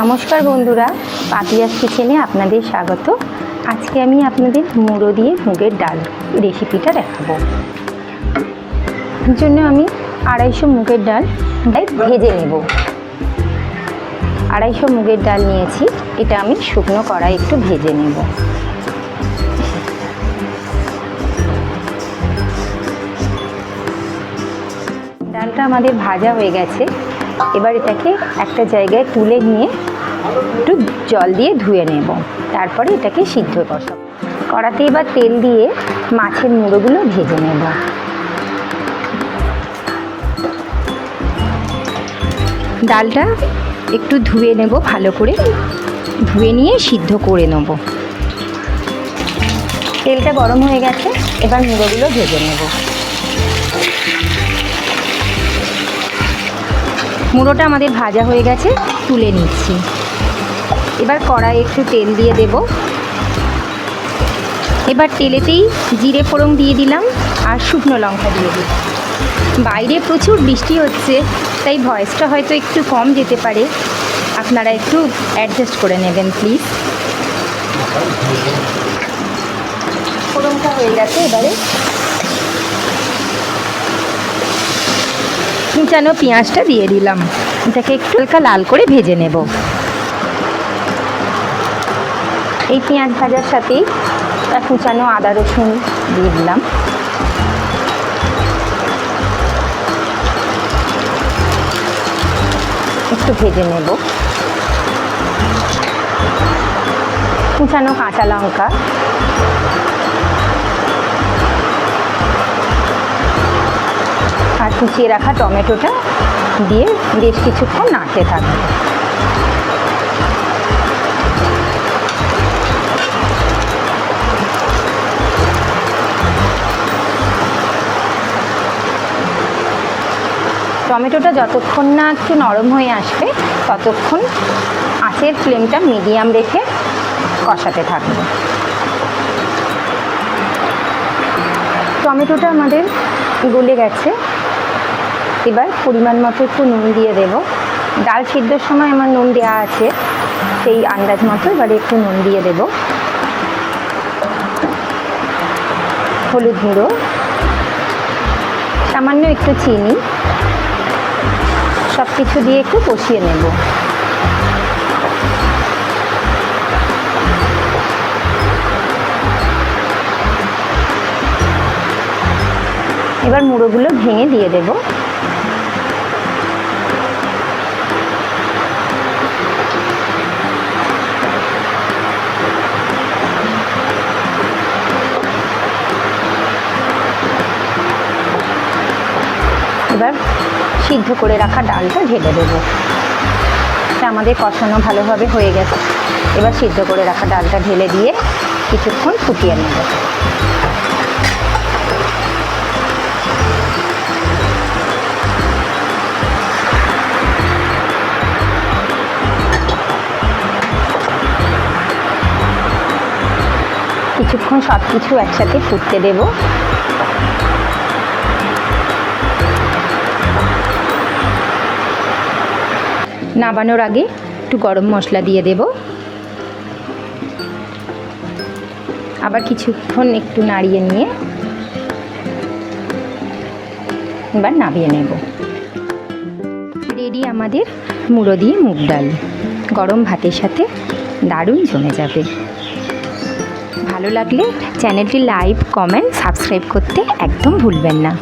নমস্কার বন্ধুরা, পাপিয়াস কিচেনে আপনাদের স্বাগত। আজকে আমি আপনাদের মুড়ো দিয়ে মুগের ডাল রেসিপিটা দেখাবো। জন্য আমি আড়াইশো মুগের ডাল ভেজে নেব। আড়াইশো মুগের ডাল নিয়েছি, এটা আমি শুকনো কড়াই একটু ভেজে নেব। ডালটা আমাদের ভাজা হয়ে গেছে। এবার এটাকে একটা জায়গায় তুলে নিয়ে একটু জল দিয়ে ধুয়ে নেব। তারপরে এটাকে সিদ্ধ বসাবো। কড়াতে এবার তেল দিয়ে মাছের মুড়োগুলো ভেজে নেব। ডালটা একটু ধুয়ে নেব ভালো করে। ধুয়ে নিয়ে সিদ্ধ করে নেব। তেলটা গরম হয়ে গেছে, এবার মুড়োগুলো ভেজে নেব। মুড়োটা আমাদের ভাজা হয়ে গেছে, তুলে নিচ্ছি। এবার কড়াই একটু তেল দিয়ে দেব। এবার তেলেতেই জিরে ফোড়ন দিয়ে দিলাম আর শুকনো লঙ্কা দিয়ে দিলাম। বাইরে প্রচুর বৃষ্টি হচ্ছে, তাই ভয়েসটা হয়তো একটু কম যেতে পারে। আপনারা একটু অ্যাডজাস্ট করে নেবেন প্লিজ ফোড়নটা হয়ে গেছে এবারে। কুচানো পেঁয়াজটা দিয়ে দিলাম। এটাকে একটু হালকা লাল করে ভেজে নেব। এই পেঁয়াজ ভাজার সাথেই কুচানো আদা রসুন দিয়ে দিলাম। একটু ভেজে নেব। কুচানো কাঁচা লঙ্কা আর কুচিয়ে রাখা টমেটোটা দিয়ে বেশ কিছুক্ষণ নাড়তে থাকবে। টমেটোটা যতক্ষণ না একটু নরম হয়ে আসবে, ততক্ষণ আঁচের ফ্লেমটা মিডিয়াম রেখে কষাতে থাকবে। টমেটোটা আমাদের গলে গেছে। এবার পরিমাণ মতো একটু নুন দিয়ে দেব। ডাল সিদ্ধর সময় আমার নুন দেওয়া আছে, সেই আন্দাজ মতো এবারে একটু নুন দিয়ে দেব। হলুদ গুঁড়ো, সামান্য একটু চিনি সব কিছু দিয়ে একটু কষিয়ে নেব। এবার মুড়োগুলো ভেঙে দিয়ে দেব। এবার সিদ্ধ করে রাখা ডালটা ঢেলে দেবো। আমাদের কষানো ভালোভাবে হয়ে গেছে। এবার সিদ্ধ করে রাখা ডালটা ঢেলে দিয়ে কিছুক্ষণ ফুটিয়ে নেব। কিছুক্ষণ সব কিছু একসাথে ফুটতে দেবো। নাবানোর আগে একটু গরম মশলা দিয়ে দেব। আবার কিছুক্ষণ একটু নাড়িয়ে নিয়ে এবার নামিয়ে নেব। রেডি আমাদের মুড়ো দিয়ে মুগ ডাল। গরম ভাতের সাথে দারুণ জমে যাবে। ভালো লাগলে চ্যানেলটি লাইক, কমেন্ট, সাবস্ক্রাইব করতে একদম ভুলবেন না।